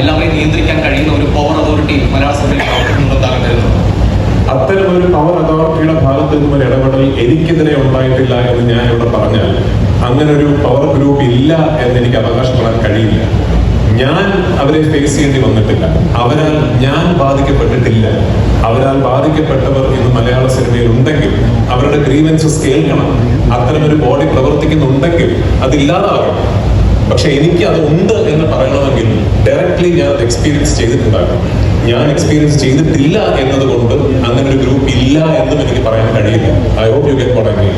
എല്ലാവരെയും നിയന്ത്രിക്കാൻ കഴിയുന്ന ഒരു പവർ അതോറിറ്റി മലയാള സഭയിൽ പ്രവർത്തിക്കുന്നുണ്ടെന്നാണ് കരുതുന്നത്. അത്തരം ഒരു പവർ അതോറിറ്റിയുടെ ഭാഗത്ത് നിന്നും ഒരു ഇടപെടൽ എനിക്കെതിരെ ഉണ്ടായിട്ടില്ല എന്ന് ഞാൻ ഇവിടെ പറഞ്ഞാൽ അങ്ങനെ ഒരു പവർ ഗ്രൂപ്പ് ഇല്ല എന്ന് എനിക്ക് അവകാശപ്പെടാൻ കഴിയില്ല. ഞാൻ അവരെ ഫേസ് ചെയ്യേണ്ടി വന്നിട്ടില്ല. അവരാൽ ഞാൻ ബാധിക്കപ്പെട്ടിട്ടില്ല. അവരാൽ ബാധിക്കപ്പെട്ടവർ ഇന്ന് മലയാള സിനിമയിൽ ഉണ്ടെങ്കിൽ അവരുടെ ഗ്രീവൻസസ് കേൾക്കണം. അത്തരമൊരു ബോഡി പ്രവർത്തിക്കുന്നുണ്ടെങ്കിൽ അതില്ലാതാകണം പക്ഷെ എനിക്ക് അത് ഉണ്ട് എന്ന് പറയണമെങ്കിൽ ഡയറക്ട്ലി ഞാൻ എക്സ്പീരിയൻസ് ചെയ്തിട്ടുണ്ടാകും. ഞാൻ എക്സ്പീരിയൻസ് ചെയ്തിട്ടില്ല എന്നതുകൊണ്ട് അങ്ങനെ ഒരു ഗ്രൂപ്പ് ഇല്ല എന്നും എനിക്ക് പറയാൻ കഴിയില്ല. ഐ ഹോപ്പ് യു ഗെറ്റ് തുടങ്ങി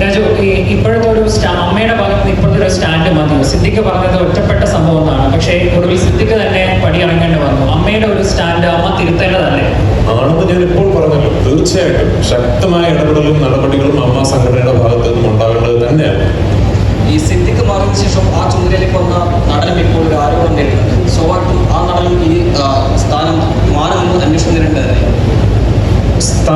രാജു ഈ ഇപ്പോഴത്തെ ഒരു സ്റ്റാ അമ്മയുടെ ഭാഗത്ത് ഇപ്പോഴത്തെ ഒരു സ്റ്റാൻഡ് മതി സിദ്ദിഖ് പറഞ്ഞത് ഒറ്റപ്പെട്ട സംഭവം എന്നാണ്. പക്ഷേ ഒടുവിൽ സിദ്ദിഖ് തന്നെ പടിയിറങ്ങേണ്ടി വന്നു. അമ്മയുടെ ഒരു സ്റ്റാൻഡ് അമ്മ തിരുത്തേണ്ടതല്ലേ? ആണെന്ന് ഞാൻ ഇപ്പോൾ പറഞ്ഞല്ലോ. തീർച്ചയായിട്ടും ശക്തമായ ഇടപെടലും നടപടികളും അമ്മ സംഘടനയുടെ ഭാഗത്ത് നിന്നും ഉണ്ടാകേണ്ടത് തന്നെയാണ്. ഈ സിദ്ധിക്ക് മാറിയതിനു ശേഷം ആ ചുമതലയിലേക്ക് വന്ന നടൻ ഇപ്പോൾ ഒരു ആരോപണം നേരിടുന്നുണ്ട് സ്വാഭാവികം ആ നടനും ഈ ആ, സ്ഥാനം മാറുമെന്ന് അന്വേഷണം നേരിടേണ്ടതല്ലേ